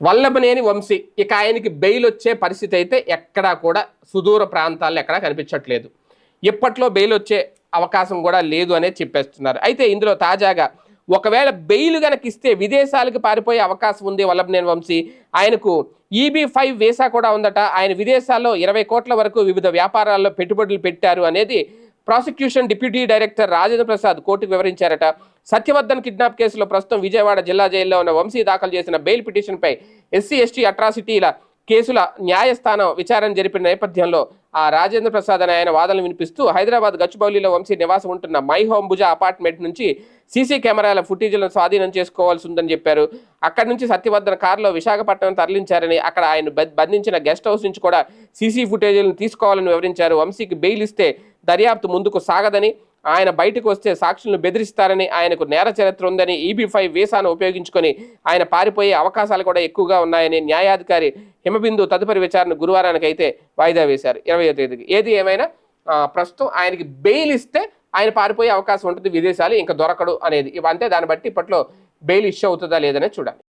వల్లభనేని వంశీ ఇక ఆయనకి బెయిల్ వచ్చే పరిస్థితి అయితే ఎక్కడా కూడా సుదూర ప్రాంతాల్లో ఎక్కడా కనిపించట్లేదు. ఇప్పట్లో బెయిల్ వచ్చే అవకాశం కూడా లేదు అనే చెప్పేస్తున్నారు. అయితే ఇందులో తాజాగా ఒకవేళ బెయిల్ కనుక ఇస్తే విదేశాలకు పారిపోయే అవకాశం ఉంది వల్లభనేని వంశీ. ఆయనకు ఈబీ ఫైవ్ వీసా కూడా ఉందట. ఆయన విదేశాల్లో ఇరవై కోట్ల వరకు వివిధ వ్యాపారాల్లో పెట్టుబడులు పెట్టారు అనేది prosecution deputy director Rajendra Prasad కోర్టుకు వివరించారట. సత్యవర్ధన్ కిడ్నాప్ కేసులో ప్రస్తుతం విజయవాడ జిల్లా జైల్లో ఉన్న వంశీ దాఖలు చేసిన బెయిల్ పిటిషన్పై ఎస్సీ ఎస్టీ అట్రాసిటీల కేసుల న్యాయస్థానం విచారణ జరిపిన నేపథ్యంలో ఆ రాజేంద్ర ప్రసాద్ అనే ఆయన వాదనలు వినిపిస్తూ హైదరాబాద్ గచ్చిబౌలిలో వంశీ నివాసం ఉంటున్న మై హోమ్ భుజ అపార్ట్మెంట్ నుంచి సీసీ కెమెరాల ఫుటేజీలను స్వాధీనం చేసుకోవాల్సి ఉందని చెప్పారు. అక్కడి నుంచి సత్యవర్ధన్ కారులో విశాఖపట్నం తరలించారని అక్కడ ఆయన బంధించిన గెస్ట్ హౌస్ నుంచి కూడా సీసీ ఫుటేజీలను తీసుకోవాలని వివరించారు. వంశీకి బెయిల్ ఇస్తే దర్యాప్తు ముందుకు సాగదని ఆయన బయటకు వస్తే సాక్షులను బెదిరిస్తారని ఆయనకు నేర చరిత్ర ఉందని ఈబీ ఫైవ్ వీసాను ఉపయోగించుకొని ఆయన పారిపోయే అవకాశాలు కూడా ఎక్కువగా ఉన్నాయని న్యాయాధికారి హిమబిందు తదుపరి విచారణ గురువారానికి అయితే వాయిదా వేశారు. ఇరవయో తేదీకి. ఏది ఏమైనా ప్రస్తుతం ఆయనకి బెయిల్ ఇస్తే ఆయన పారిపోయే అవకాశం ఉంటుంది విదేశాలు ఇంకా దొరకడు అనేది. ఇవంతే దాన్ని బట్టి ఇప్పట్లో బెయిల్ ఇష్యూ అవుతుందా లేదనే చూడాలి.